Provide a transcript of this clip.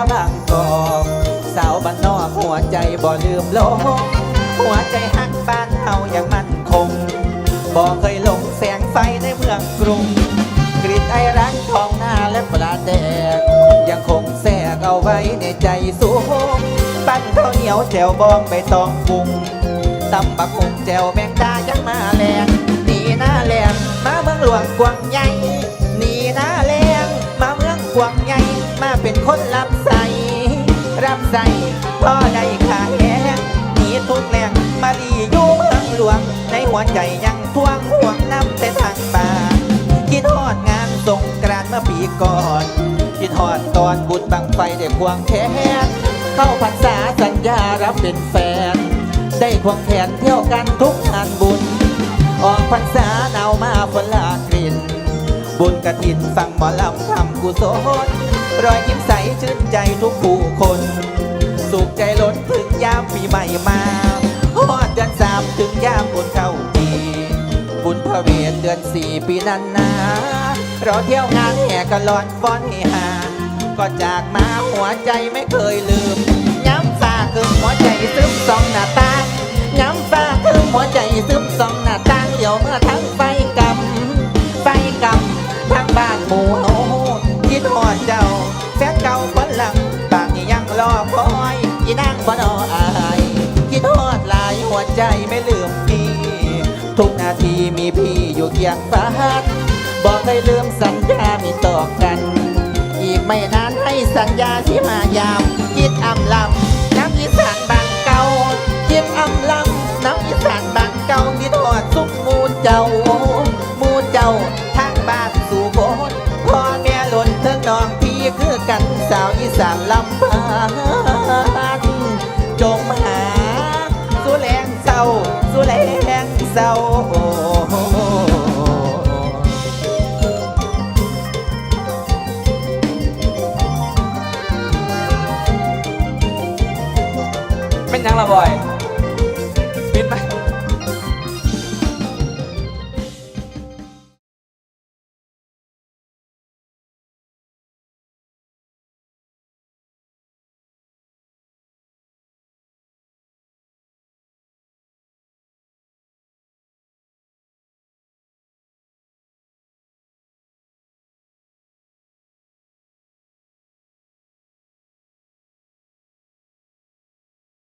างกอกสาวบ้านนอกหัวใจบ่ลืมลงหัวใจหักบ้านเฮาอยังมั่นคงบ่เคยหลงแสงไฟในเมืองกรุงกลิ่นไอรักทองหน้าและปลาแดกยังคงแทรกเอาไว้ในใจสูงปั้นข้าวเหนียวแจวบองใบตองปรุงตำบักหุ่งแจวแมงดายังมาแรงหนีหน้าแรงมาเมืองหลวงกวางใหญ่หนีหน้าแรงมาเมืองกวางใหญ่มาเป็นคนรับส่ รับใส่พ่อได้ขาแหงหนีทุกแรงมาลีอยู่เมืองหลวง ในหัวใจยังท่วงห่วงน้ำแต่ทางป่าคิดทอดงานสงกรานเมื่อปีก่อนคิดทอดตอนบุญบังไฟได้ควงแขนเข้าพรรษาสัญญารับเป็นแฟน ได้ควงแขนเที่ยวกันทุกงานบุญ ออกพรรษาหนาวมาฝนลากลิ่นบุญกระถินฟังหมอลำทำกุศลรอยยิ้ม ชื่นใจทุกผู้คน สุขใจล้นถึงยามปีใหม่มาฮอดเดือนสามถึงยามบุญเข้าปีบุญพระเวทเดือนสี่ปีนั้นนาเราเที่ยวงานแห่กันลอนฟ้อนเฮฮาก็จากมาหัวใจไม่เคยลืม ย้ำฟ้าคือหัวใจซึมสองหน้าตาย้ำฟ้าคือหัวใจ บ่นออายคิดฮอดหลายหัวใจไม่ลืมพี่ ทุกนาทีมีพี่อยู่เคียงฟ้านบอกให้ลืมสัญญามีต่อกัน อีกไม่นานให้สัญญาที่มายาม คิดอำลำน้ำอีสานบางเก่าคิดอำลำน้ำอีส เป็นยังละบ่อย